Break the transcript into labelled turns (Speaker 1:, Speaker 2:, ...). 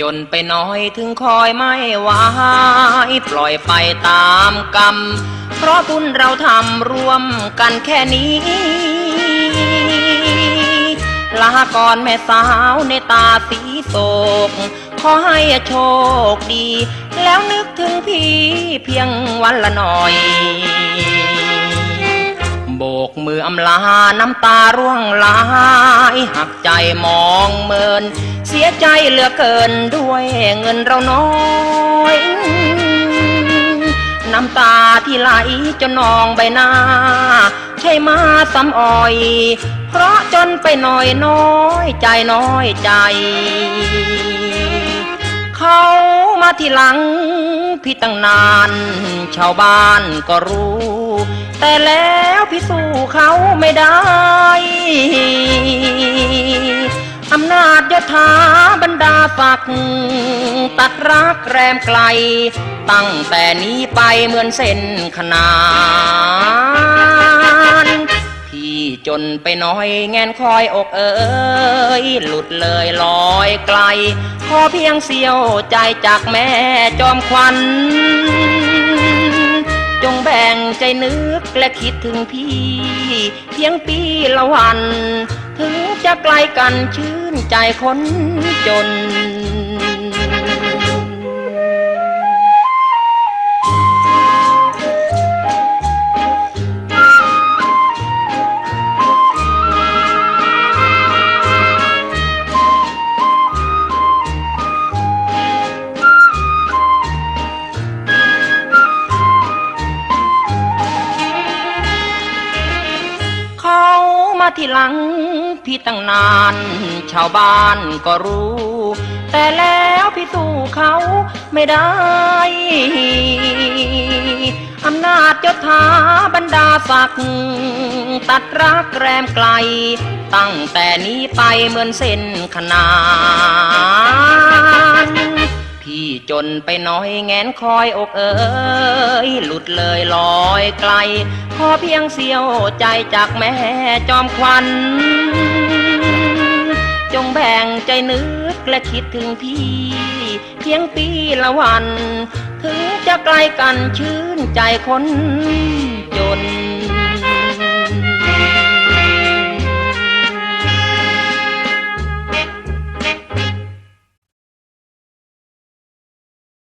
Speaker 1: จนไปน้อยถึงคอยไม่ไหวปล่อยไปตามกรรม เพราะบุญเราทำรวมกันแค่นี้ ลาก่อนแม่สาวในตาสีโศก ขอให้โชคดี แล้วนึกถึงพี่เพียงวันละหน่อย มืออำลา น้ำตาร่วงไหลายหักใจมองเมิน เสียใจเหลือเกินด้วยเงินเราน้อยน้ำตาที่ไหลจนนองใบหน้า ใช่มาซ้ำอ่อย เพราะจนไปหน่อยน้อยใจน้อยใจ เขามาทีหลังพี่ตั้งนาน ชาวบ้านก็รู้ แต่แล้วพี่สู้เขาไม่ได้ อำนาจยศถาบรรดาฝักตัดรักแรมไกล ตั้งแต่นี้ไปเหมือนเส้นขนานพี่จนไปน้อยแงนคอยอกเอ๋ยหลุดเลยลอยไกลขอเพียงเสียวใจจากแม่จอมควัน จงแบ่งใจนึกและคิดถึงพี่ เพียงปีละวัน ถึงจะไกลกันชื่นใจคนจน ที่หลังพี่ตั้งนาน ชาวบ้านก็รู้ แต่แล้วพี่สู้เขาไม่ได้ อำนาจยศถาบรรดาศักดิ์ตัดรักแรมไกล ตั้งแต่นี้ไปเหมือนเส้นขนาน นไปน้อยแงนคอยอกเอ๋ยหลุดเลยลอยไกล ขอเพียงเสียวใจจากแม่จอมควัน จงแบ่งใจนึกและคิดถึงพี่ เพียงปีละวัน ถึงจะไกลกันชื่นใจคนจน